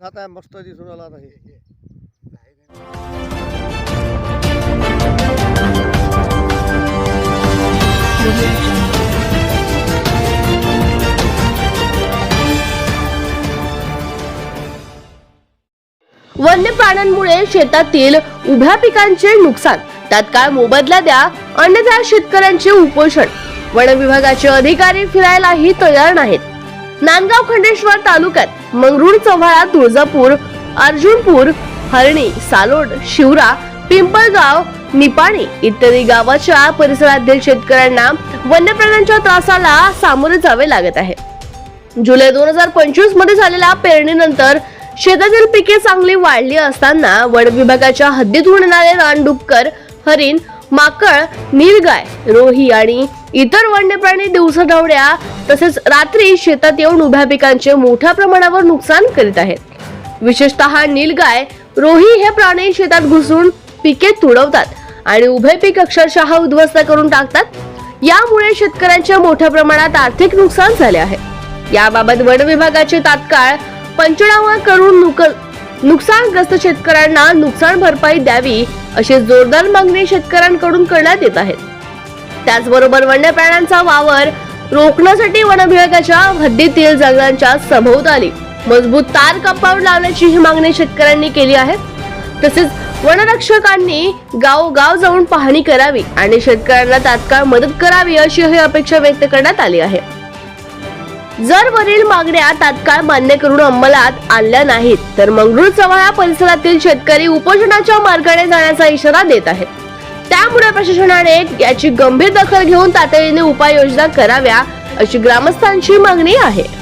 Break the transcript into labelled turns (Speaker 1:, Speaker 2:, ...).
Speaker 1: खाता मस्त दिसून आला आता हे
Speaker 2: वन्य प्राण्यांमुळे शेतातील उभ्या पिकांचे नुकसान तात्काळ मोबदला द्या अन्यथा शेतकऱ्यांचे उपोषण. वन विभागाचे अधिकारी फिरायलाही तयार नाहीत. नांदगाव खंडेश्वर तालुक्यात मंगरुळ चव्हाळा तुळजापूर अर्जुनपूर हरणी सालोड शिवरा पिंपळगाव निपाणी इत्यादी गावाच्या परिसरातील शेतकऱ्यांना वन्य प्राण्यांच्या त्रासाला सामोरे जावे लागत आहे. जुलै दोन हजार पंचवीसमध्ये झालेल्या पेरणीनंतर शेतातील पिके चांगली वाढली असताना वन विभागाच्या हद्दीतून येणारे रानडुक्कर हरिण माकळ नीलगाय रोही आणि इतर वन्य प्राणी दिवसाढवड्या तसेच रात्री शेतात येऊन उभ्या पिकांचे मोठ्या प्रमाणावर नुकसान करीत आहेत. विशेषतः नीलगाय रोही हे प्राणी शेतात घुसून पिके तुडवतात आणि उभे पीक अक्षरशः उद्ध्वस्त करून टाकतात. यामुळे शेतकऱ्यांच्या मोठ्या प्रमाणात आर्थिक नुकसान झाले आहे. याबाबत वन विभागाचे तात्काळ पंचनामा करून नुकसानग्रस्त शेतकऱ्यांना नुकसान भरपाई द्यावी अशी जोरदार मागणी शेतकऱ्यांकडून करण्यात येत आहेत. त्याचबरोबर वन्य प्राण्यांचा वावर रोखण्यासाठी वन विभागाच्या हद्दीतील जंगलांच्या सभोवताली मजबूत तार कंपाऊंड लावण्याची ही मागणी शेतकऱ्यांनी केली आहे. तसेच वनरक्षकांनी गावोगाव जाऊन पाहणी करावी आणि शेतकऱ्यांना तात्काळ मदत करावी अशी ही अपेक्षा व्यक्त करण्यात आली आहे. जर वरील मागण्या तात्काळ मान्य करून अंमलात आणल्या नाहीत तर मंगरूळ चव्हाळा परिसरातील शेतकरी उपोषणाच्या मार्गाने जाण्याचा इशारा देत आहेत. त्यामुळे प्रशासनाने याची गंभीर दखल घेऊन तातडीने उपाययोजना कराव्या अशी ग्रामस्थांची मागणी आहे.